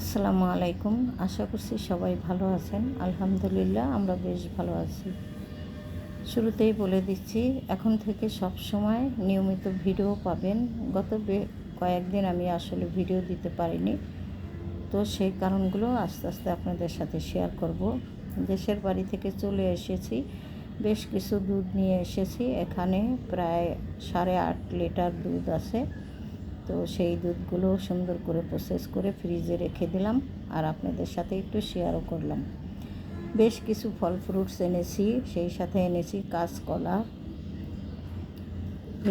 আসসালামু আলাইকুম। আশা করছি সবাই ভালো আছেন। আলহামদুলিল্লাহ, আমরা বেশ ভালো আছি। শুরুতেই বলে দিচ্ছি, এখন থেকে সব সময় নিয়মিত ভিডিও পাবেন। গত কয়েকদিন আমি আসলে ভিডিও দিতে পারিনি। তো সেই কারণগুলো আস্তে আস্তে আপনাদের সাথে শেয়ার করব। দেশের বাড়ি থেকে চলে এসেছি। বেশ কিছু দুধ নিয়ে এসেছি। এখানে প্রায় সাড়ে আট লিটার দুধ আছে। তো সেই দুধগুলো সুন্দর করে প্রসেস করে ফ্রিজে রেখে দিলাম আর আপনাদের সাথে একটু শেয়ারও করলাম। বেশ কিছু ফল ফ্রুটস এনেছি, সেই সাথে এনেছি কাঁচকলা।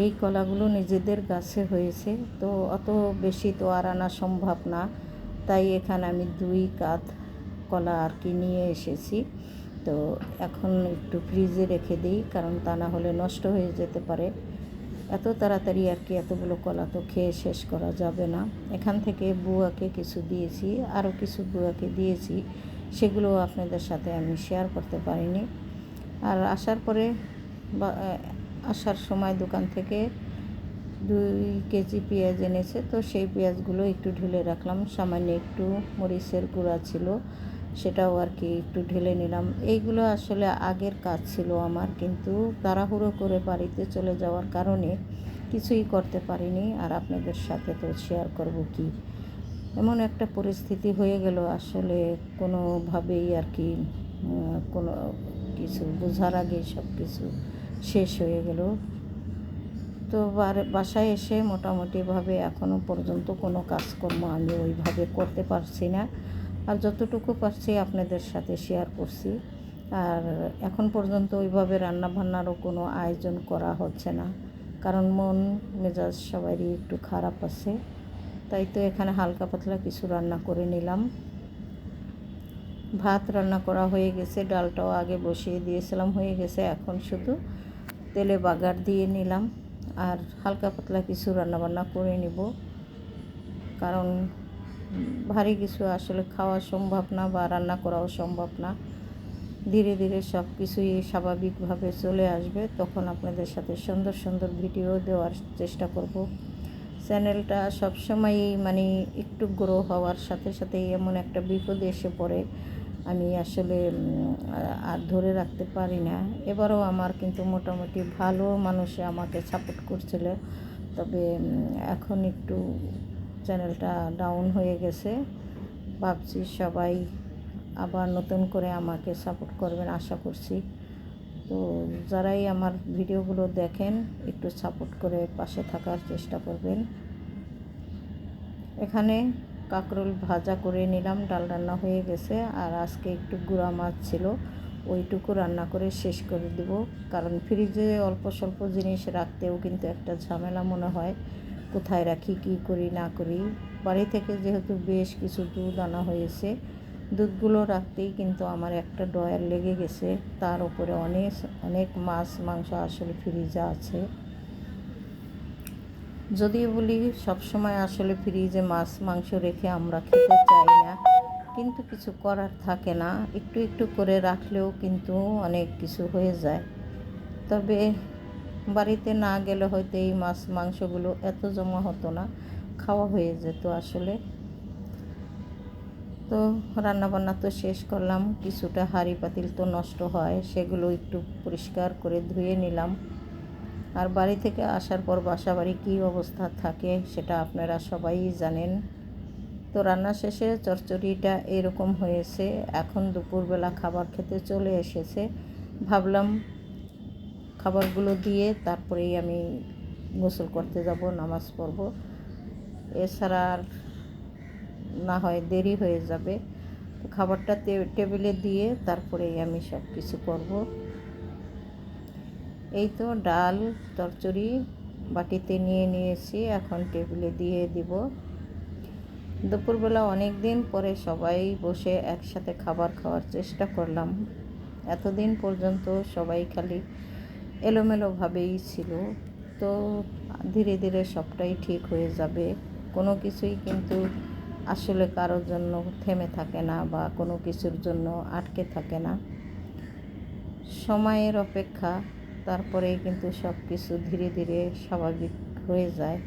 এই কলাগুলো নিজেদের গাছে হয়েছে, তো অত বেশি তো আর আনা সম্ভব না। তাই এখানে আমি দুই কাত কলা আর কি নিয়ে এসেছি। তো এখন একটু ফ্রিজে রেখে দিই, কারণ তা না হলে নষ্ট হয়ে যেতে পারে। এত তাড়াতাড়ি আর কি এতগুলো কলা তো খেয়ে শেষ করা যাবে না। এখান থেকে বুয়াকে কিছু দিয়েছি, আরও কিছু বুয়াকে দিয়েছি সেগুলো আপনাদের সাথে আমি শেয়ার করতে পারিনি। আর আসার পরে বা আসার সময় দোকান থেকে দুই কেজি পেঁয়াজ এনেছে, তো সেই পেঁয়াজগুলো একটু ঢেলে রাখলাম। সামান্য একটু মরিচের গুঁড়া ছিল। সেটাও আর কি একটু ঢেলে নিলাম। এইগুলো আসলে আগের কাজ ছিল আমার, কিন্তু তাড়াহুড়ো করে বাড়িতে চলে যাওয়ার কারণে কিছুই করতে পারিনি। আর আপনাদের সাথে তো শেয়ার করব কি? এমন একটা পরিস্থিতি হয়ে গেল আসলে কোনোভাবেই আর কি কোনো কিছু বোঝার আগে সব কিছু শেষ হয়ে গেল। তো বাসায় এসে মোটামুটিভাবে এখনও পর্যন্ত কোনো কাজকর্ম আমি ওইভাবে করতে পারছি না। আর যতটুকু পারছি আপনাদের সাথে শেয়ার করছি। আর এখন পর্যন্ত ওইভাবে রান্না বান্নারও কোনো আয়োজন করা হচ্ছে না। কারণ মন, মেজাজ সবারই একটু খারাপ আছে। তাই তো এখানে হালকা পাতলা কিছু রান্না করে নিলাম। ভাত রান্না করা হয়ে গেছে, ডালটাও আগে বসিয়ে দিয়েছিলাম, হয়ে গেছে এখন শুধু তেলে বাগার দিয়ে নিলাম। আর হালকা পাতলা কিছু রান্নাবান্না করে নিব। কারণ ভারী কিছু আসলে খাওয়া সম্ভব না বা রান্না করাও সম্ভব না। ধীরে ধীরে সব কিছুই স্বাভাবিকভাবে চলে আসবে। তখন আপনাদের সাথে সুন্দর সুন্দর ভিডিও দেওয়ার চেষ্টা করব। চ্যানেলটা সবসময়ই মানে একটু গ্রো হওয়ার সাথে সাথেই এমন একটা বিপদে এসে পড়ে। আমি আসলে আর ধরে রাখতে পারি না। এবারও আমার কিন্তু মোটামুটি ভালো মানুষে আমাকে সাপোর্ট করছিল। তবে এখন একটু চ্যানেলটা ডাউন হয়ে গেছে। ভাবছি সবাই আবার নতুন করে আমাকে সাপোর্ট করবেন, আশা করছি। তো যারাই আমার ভিডিওগুলো দেখেন, একটু সাপোর্ট করে পাশে থাকার চেষ্টা করবেন। এখানে কাঁকরোল ভাজা করে নিলাম, ডাল রান্না হয়ে গেছে। আর আজকে একটু গুঁড়া মাছ ছিল, ওইটুকু রান্না করে শেষ করে দেব। কারণ ফ্রিজে অল্প স্বল্প জিনিস রাখতেও কিন্তু একটা ঝামেলা মনে হয়। কোথায় রাখি, কী করি, না করি। বাড়ি থেকে যেহেতু বেশ কিছু দুধ আনা হয়েছে, দুধগুলো রাখতেই কিন্তু আমার একটা ডয়ার লেগে গেছে। তার উপরে অনেক অনেক মাছ, মাংস আসলে ফ্রিজে আছে। যদিও বলি, সবসময় আসলে ফ্রিজে মাছ, মাংস রেখে আমরা খেতে চাই না। কিন্তু কিছু করার থাকে না। একটু একটু করে রাখলেও কিন্তু অনেক কিছু হয়ে যায়। তবে বাড়িতে না গেলে হয়তো এই মাছ, মাংসগুলো এত জমা হতো না, খাওয়া হয়ে যেত আসলে। তো রান্নাবান্না তো শেষ করলাম, কিছুটা হাঁড়ি পাতিল তো নষ্ট হয়, সেগুলো একটু পরিষ্কার করে ধুয়ে নিলাম। আর বাড়ি থেকে আসার পর বাসা বাড়ি কী অবস্থা থাকে সেটা আপনারা সবাই জানেন। তো রান্না শেষে চচ্চড়িটা এরকম হয়েছে, এখন দুপুরবেলা খাবার খেতে চলে এসেছে। ভাবলাম খাবারগুলো দিয়ে তারপরেই আমি গোসল করতে যাব, নামাজ পড়ব। এছাড়া আর না হয় দেরি হয়ে যাবে। খাবারটা টেবিলে দিয়ে তারপরেই আমি সব কিছু করব। এই তো ডাল চচ্চড়ি বাটিতে নিয়ে নিয়েছি, এখন টেবিলে দিয়ে দিব। দুপুরবেলা অনেক দিন পরে সবাই বসে একসাথে খাবার খাওয়ার চেষ্টা করলাম। এতদিন পর্যন্ত সবাই খালি এলোমেলোভাবেই ছিল। তো ধীরে ধীরে সবটাই ঠিক হয়ে যাবে। কোনো কিছুই কিন্তু আসলে কারোর জন্য থেমে থাকে না বা কোনো কিছুর জন্য আটকে থাকে না। সময়ের অপেক্ষা, তারপরেই কিন্তু সব কিছু ধীরে ধীরে স্বাভাবিক হয়ে যায়।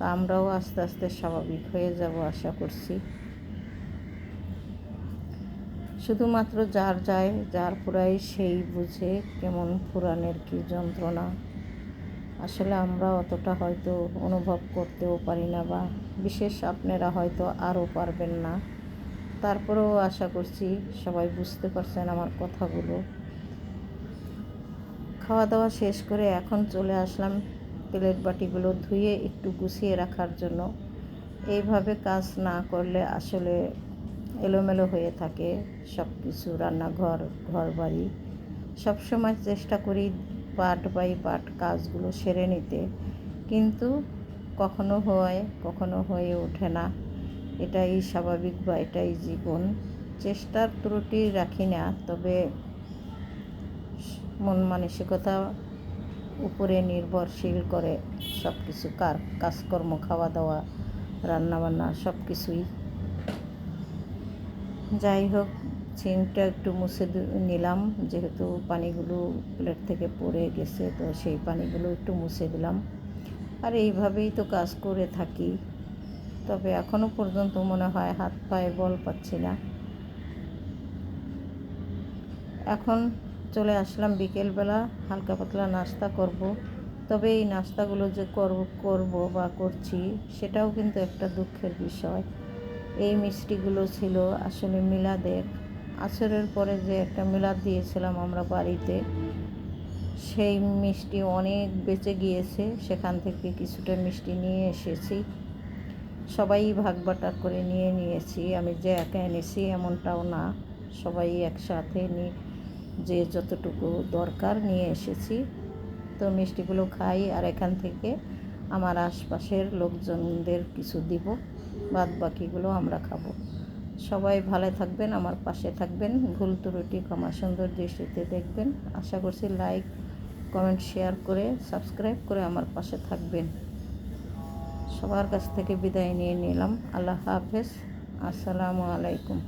আমরাও আস্তে আস্তে স্বাভাবিক হয়ে যাব আশা করছি। শুধুমাত্র যার যায়, যার পুরাই সেই বুঝে কেমন পুরাণের কি যন্ত্রণা। আসলে আমরা অতটা হয়তো অনুভব করতেও পারি না বা বিশেষ আপনারা হয়তো আরও পারবেন না। তারপরেও আশা করছি সবাই বুঝতে পারছেন আমার কথাগুলো। খাওয়া দাওয়া শেষ করে এখন চলে আসলাম প্লেট বাটিগুলো ধুয়ে একটু গুছিয়ে রাখার জন্য। এইভাবে কাজ না করলে আসলে এলোমেলো হয়ে থাকে সব কিছু রান্নাঘর ঘর বাড়ি সবসময় চেষ্টা করি পাট বাই পাট কাজগুলো সেরে নিতে। কিন্তু কখনো হয়, কখনো হয়ে ওঠে না। এটাই স্বাভাবিক বা এটাই জীবন। চেষ্টার ত্রুটি রাখি না, তবে মন মানসিকতা উপরে নির্ভরশীল করে। সব কিছু কার, কাজকর্ম খাওয়া দাওয়া রান্নাবান্না সব কিছুই যাই হোক সিংটা একটু মুছে নিলাম। যেহেতু পানিগুলো প্লেট থেকে পড়ে গেছে, তো সেই পানিগুলো একটু মুছে দিলাম। আর এইভাবেই তো কাজ করে থাকি। তবে এখনও পর্যন্ত মনে হয় হাত পায়ে বল পাচ্ছি না। এখন চলে আসলাম বিকেলবেলা, হালকা পাতলা নাস্তা করব। তবে এই নাস্তাগুলো যে করব করব বা করছি, সেটাও কিন্তু একটা দুঃখের বিষয়। এই মিষ্টিগুলো ছিল আসলে মিলাদের। আসরের পরে যে একটা মিলাদ দিয়েছিলাম আমরা বাড়িতে, সেই মিষ্টি অনেক বেঁচে গিয়েছে। সেখান থেকে কিছুটা মিষ্টি নিয়ে এসেছি। সবাই ভাগ বাটার করে নিয়ে নিয়েছি। আমি যে একা এনেছি এমনটাও না। সবাই একসাথে নিয়ে যে যতটুকু দরকার নিয়ে এসেছি। তো মিষ্টিগুলো খাই আর এখান থেকে আমার আশপাশের লোকজনদের কিছু দিব। বাদ বাকিগুলো আমরা খাব। সবাই ভালো থাকবেন, আমার পাশে থাকবেন। ভুল ত্রুটি ক্ষমা সুন্দর দৃষ্টিতে দেখবেন। আশা করছি লাইক, কমেন্ট, শেয়ার করে, সাবস্ক্রাইব করে আমার পাশে থাকবেন। সবার কাছ থেকে বিদায় নিয়ে নিলাম। আল্লাহ হাফেজ। আসসালামু আলাইকুম।